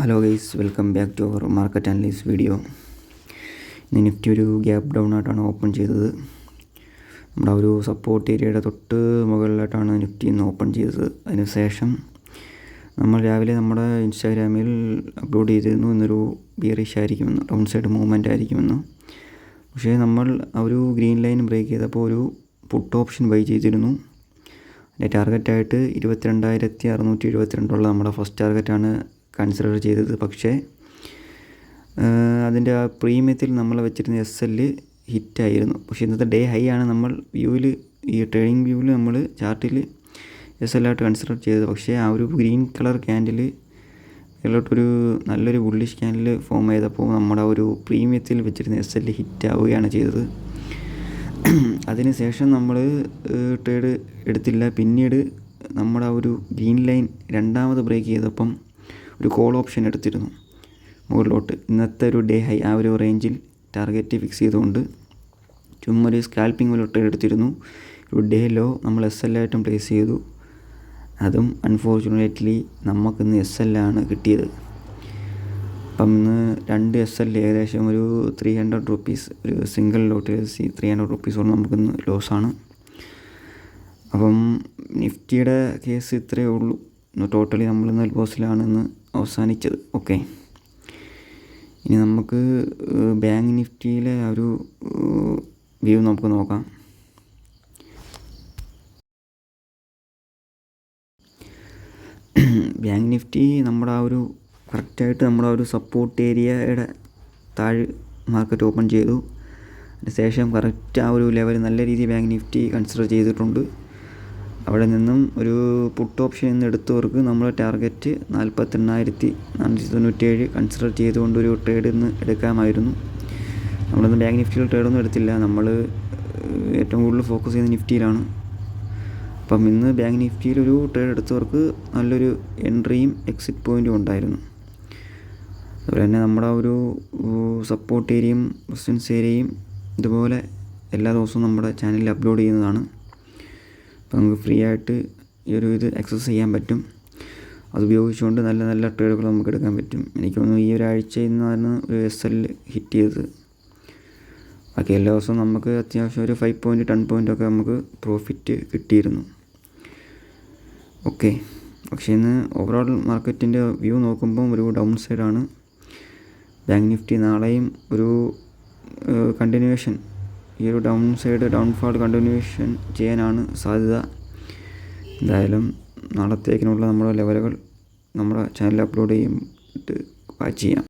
Hello guys welcome back to our market analyse video ഇന്ന് Nifty ഒരു gap down ആയിട്ടാണ് open ചെയ്തത്. നമ്മുടെ ഒരു സപ്പോർട്ട് ഏരിയയുടെ തൊട്ട് മുകളിലായിട്ടാണ് നിഫ്റ്റി ഇന്ന് ഓപ്പൺ ചെയ്തത്. അതിനുശേഷം നമ്മൾ രാവിലെ നമ്മുടെ ഇൻസ്റ്റാഗ്രാമിൽ അപ്ലോഡ് ചെയ്തിരുന്നു ഇന്നൊരു ബിയറിഷ് ആയിരിക്കുമെന്ന് ഡൗൺ സൈഡ് മൂവ്മെന്റ് ആയിരിക്കുമെന്ന്. പക്ഷേ നമ്മൾ ആ ഒരു ഗ്രീൻ ലൈൻ ബ്രേക്ക് ചെയ്തപ്പോൾ ഒരു പുട്ട് ഓപ്ഷൻ ബൈ ചെയ്തിരുന്നു. അതിന്റെ ടാർഗറ്റായിട്ട് ഇരുപത്തിരണ്ടായിരത്തി അറുന്നൂറ്റി എഴുപത്തിരണ്ടുള്ള നമ്മുടെ ഫസ്റ്റ് ടാർഗറ്റാണ് കൺസിഡർ ചെയ്തത്. പക്ഷേ അതിന്റെ ആ പ്രീമിയത്തിൽ നമ്മൾ വെച്ചിരുന്ന എസ് എല്ല് ഹിറ്റായിരുന്നു. പക്ഷേ ഇന്നത്തെ ഡേ ഹൈ ആണ് നമ്മൾ വ്യൂവിൽ ഈ ട്രേഡിംഗ് വ്യൂവിൽ നമ്മൾ ചാർട്ടിൽ എസ് എല്ലായിട്ട് കൺസിഡർ ചെയ്തത്. പക്ഷേ ആ ഒരു ഗ്രീൻ കളർ ക്യാൻഡിൽ ഇതിലോട്ടൊരു നല്ലൊരു ബുള്ളിഷ് ക്യാൻഡിൽ ഫോം ചെയ്തപ്പോൾ നമ്മുടെ ഒരു പ്രീമിയത്തിൽ വെച്ചിരുന്ന എസ് എൽ ഹിറ്റ് ആവുകയാണ് ചെയ്തത്. അതിന് ശേഷം നമ്മൾ ട്രേഡ് എടുത്തില്ല. പിന്നീട് നമ്മുടെ ഒരു ഗ്രീൻ ലൈൻ രണ്ടാമത് ബ്രേക്ക് ചെയ്തപ്പം ഒരു കോൾ ഓപ്ഷൻ എടുത്തിരുന്നു. മുകളിലോട്ട് ഇന്നത്തെ ഒരു ഡേ ഹൈ ആ ഒരു റേഞ്ചിൽ ടാർഗറ്റ് ഫിക്സ് ചെയ്തുകൊണ്ട് ചുമ്മാ ഒരു സ്കാൽപ്പിംഗ് പോലോട്ട് എടുത്തിരുന്നു. ഒരു ഡേ ലോ നമ്മൾ എസ് എൽ ആയിട്ടും പ്ലേസ് ചെയ്തു. അതും അൺഫോർച്ചുനേറ്റ്ലി നമുക്കിന്ന് എസ് എൽ ആണ് കിട്ടിയത്. അപ്പം ഇന്ന് രണ്ട് എസ് എൽ ഏകദേശം ഒരു ത്രീ ഹൺഡ്രഡ് റുപ്പീസ് ഒരു സിംഗിൾ ലോട്ട് ലോട്ടിൽ ത്രീ ഹൺഡ്രഡ് റുപ്പീസോളം നമുക്കിന്ന് ലോസാണ് അപ്പം നിഫ്റ്റിയുടെ കേസ് ഇത്രയേ ഉള്ളൂ. ടോട്ടലി നമ്മളിന്ന് ലോസിലാണെന്ന് അവസാനിച്ചത്. ഓക്കെ ഇനി നമുക്ക് ബാങ്ക് നിഫ്റ്റിയിലെ ഒരു വ്യൂ നമുക്ക് നോക്കാം. ബാങ്ക് നിഫ്റ്റി നമ്മുടെ ആ ഒരു കറക്റ്റായിട്ട് നമ്മുടെ ആ ഒരു സപ്പോർട്ട് ഏരിയയുടെ താഴ് മാർക്കറ്റ് ഓപ്പൺ ചെയ്തു. അതിന് ശേഷം കറക്റ്റ് ആ ഒരു ലെവൽ നല്ല രീതിയിൽ ബാങ്ക് നിഫ്റ്റി കൺസിഡർ ചെയ്തിട്ടുണ്ട്. അവിടെ നിന്നും ഒരു പുട്ട് ഓപ്ഷൻ നിന്ന് എടുത്തവർക്ക് നമ്മൾ ടാർഗറ്റ് നാൽപ്പത്തെണ്ണായിരത്തി നാനൂറ്റി തൊണ്ണൂറ്റേഴ് കൺസിഡർ ചെയ്തുകൊണ്ട് ഒരു ട്രേഡ് ഇന്ന് എടുക്കാമായിരുന്നു. നമ്മളൊന്നും ബാങ്ക് നിഫ്റ്റിയിൽ ട്രേഡൊന്നും എടുത്തില്ല. നമ്മൾ ഏറ്റവും കൂടുതൽ ഫോക്കസ് ചെയ്യുന്നത് നിഫ്റ്റിയിലാണ്. അപ്പം ഇന്ന് ബാങ്ക് നിഫ്റ്റിയിൽ ഒരു ട്രേഡ് എടുത്തവർക്ക് നല്ലൊരു എൻട്രിയും എക്സിറ്റ് പോയിന്റും ഉണ്ടായിരുന്നു. അതുപോലെ തന്നെ നമ്മുടെ ഒരു സപ്പോർട്ട് ഏരിയയും റെസിസ്റ്റൻസ് ഏരിയയും ഇതുപോലെ എല്ലാ ദിവസവും നമ്മുടെ ചാനലിൽ അപ്ലോഡ് ചെയ്യുന്നതാണ്. അപ്പോൾ നമുക്ക് ഫ്രീ ആയിട്ട് ഈ ഒരു ഇത് ആക്സസ് ചെയ്യാൻ പറ്റും. അത് ഉപയോഗിച്ചുകൊണ്ട് നല്ല നല്ല ട്രേഡുകൾ നമുക്ക് എടുക്കാൻ പറ്റും. എനിക്ക് തോന്നുന്നു ഈ ഒരാഴ്ച ഇന്നാണ് ഒരു എസ് എൽ ഹിറ്റ് ചെയ്തത്. ബാക്കി എല്ലാ ദിവസവും നമുക്ക് അത്യാവശ്യം ഒരു ഫൈവ് പോയിന്റ് ടെൻ പോയിന്റ് ഒക്കെ നമുക്ക് പ്രോഫിറ്റ് കിട്ടിയിരുന്നു. ഓക്കെ പക്ഷേ ഇന്ന് ഓവറോൾ മാർക്കറ്റിന്റെ വ്യൂ നോക്കുമ്പം ഒരു ഡൗൺ സൈഡാണ് ബാങ്ക് നിഫ്റ്റി നാളെയും ഒരു കണ്ടിന്യൂവേഷൻ ഈ ഒരു ഡൗൺ സൈഡ് ഡൗൺഫാൾ കണ്ടിന്യൂഷൻ ചെയ്യാനാണ് സാധ്യത. എന്തായാലും നാളത്തേക്കിനുള്ള നമ്മുടെ ലെവലുകൾ നമ്മുടെ ചാനലിൽ അപ്ലോഡ് ചെയ്യും വാച്ച് ചെയ്യാം.